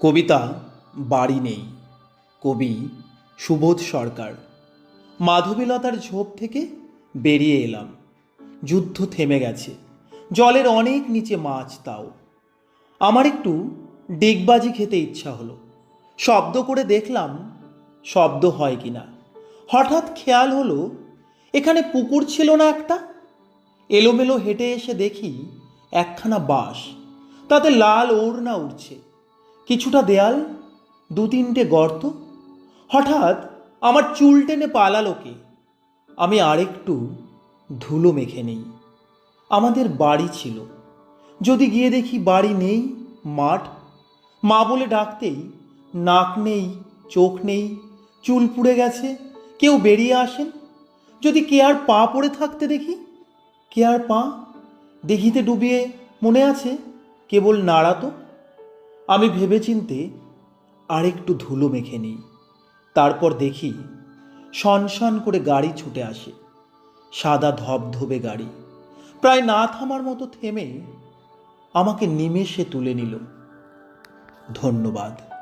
কবিতা বাড়ি নেই। কবি সুবোধ সরকার। মাধবীলতার ঝোপ থেকে বেরিয়ে এলাম। যুদ্ধ থেমে গেছে। জলের অনেক নিচে মাছ তাও। আমার একটু ডিগবাজি খেতে ইচ্ছা হলো। শব্দ করে দেখলাম শব্দ হয় কি না হঠাৎ খেয়াল হলো, এখানে পুকুর ছিল না একটা। এলোমেলো হেঁটে এসে দেখি একখানা বাঁশ। তাতে লাল ওড়না উঠছে কিছুটা দেয়াল দু তিনটে গর্ত। হঠাৎ আমার চুল টেনে পালালো কে? আমি আরেকটু ধুলো মেখে নেই। আমাদের বাড়ি ছিল। যদি গিয়ে দেখি বাড়ি নেই, মাঠ, মা বলে ডাকতেই নাক নেই, চোখ নেই, চুল পুড়ে গেছে, কেউ বেরিয়ে আসেন? যদি কে আর পা পড়ে থাকতে দেখি? কে আর পা? দেখিতে ডুবিয়ে মনে আছে? কেবল নাড়াতো আমি ভেবেচিন্তে আরেকটু ধুলো মেখে নিই। তারপর দেখি শনশন করে গাড়ি ছুটে আসে। সাদা ধবধবে গাড়ি। প্রায় না থামার মতো থেমে আমাকে নিমেষে তুলে নিল। ধন্যবাদ।